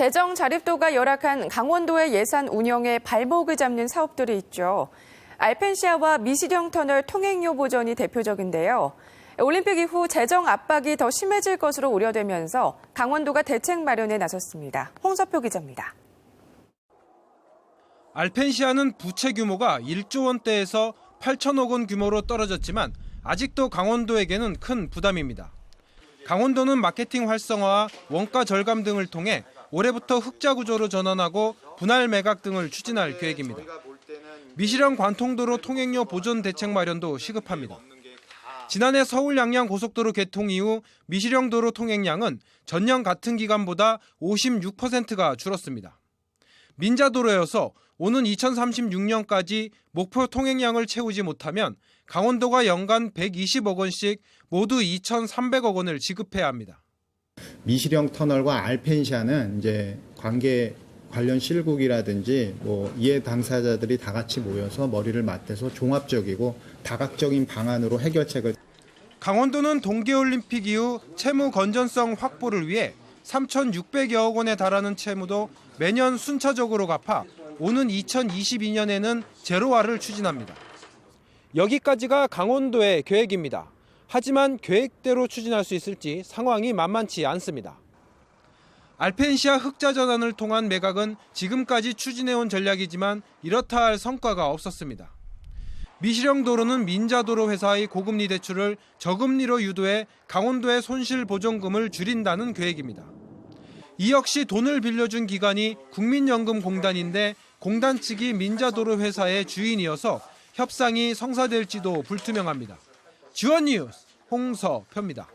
재정 자립도가 열악한 강원도의 예산 운영에 발목을 잡는 사업들이 있죠. 알펜시아와 미시령 터널 통행료 보전이 대표적인데요. 올림픽 이후 재정 압박이 더 심해질 것으로 우려되면서 강원도가 대책 마련에 나섰습니다. 홍서표 기자입니다. 알펜시아는 부채 규모가 1조 원대에서 8천억 원 규모로 떨어졌지만 아직도 강원도에게는 큰 부담입니다. 강원도는 마케팅 활성화와 원가 절감 등을 통해 올해부터 흑자 구조로 전환하고 분할 매각 등을 추진할 계획입니다. 미시령 관통도로 통행료 보존 대책 마련도 시급합니다. 지난해 서울 양양 고속도로 개통 이후 미시령 도로 통행량은 전년 같은 기간보다 56%가 줄었습니다. 민자도로여서 오는 2036년까지 목표 통행량을 채우지 못하면 강원도가 연간 120억 원씩 모두 2,300억 원을 지급해야 합니다. 미시령 터널과 알펜시아는 이제 관계 관련 실국이라든지 뭐 이해 당사자들이 다 같이 모여서 머리를 맞대서 종합적이고 다각적인 방안으로 해결책을 강원도는 동계올림픽 이후 채무 건전성 확보를 위해 3,600여억 원에 달하는 채무도 매년 순차적으로 갚아 오는 2022년에는 제로화를 추진합니다. 여기까지가 강원도의 계획입니다. 하지만 계획대로 추진할 수 있을지 상황이 만만치 않습니다. 알펜시아 흑자 전환을 통한 매각은 지금까지 추진해온 전략이지만 이렇다 할 성과가 없었습니다. 미시령 도로는 민자도로 회사의 고금리 대출을 저금리로 유도해 강원도의 손실 보전금을 줄인다는 계획입니다. 이 역시 돈을 빌려준 기관이 국민연금공단인데 공단 측이 민자도로 회사의 주인이어서 협상이 성사될지도 불투명합니다. 지원 뉴스 홍서표입니다.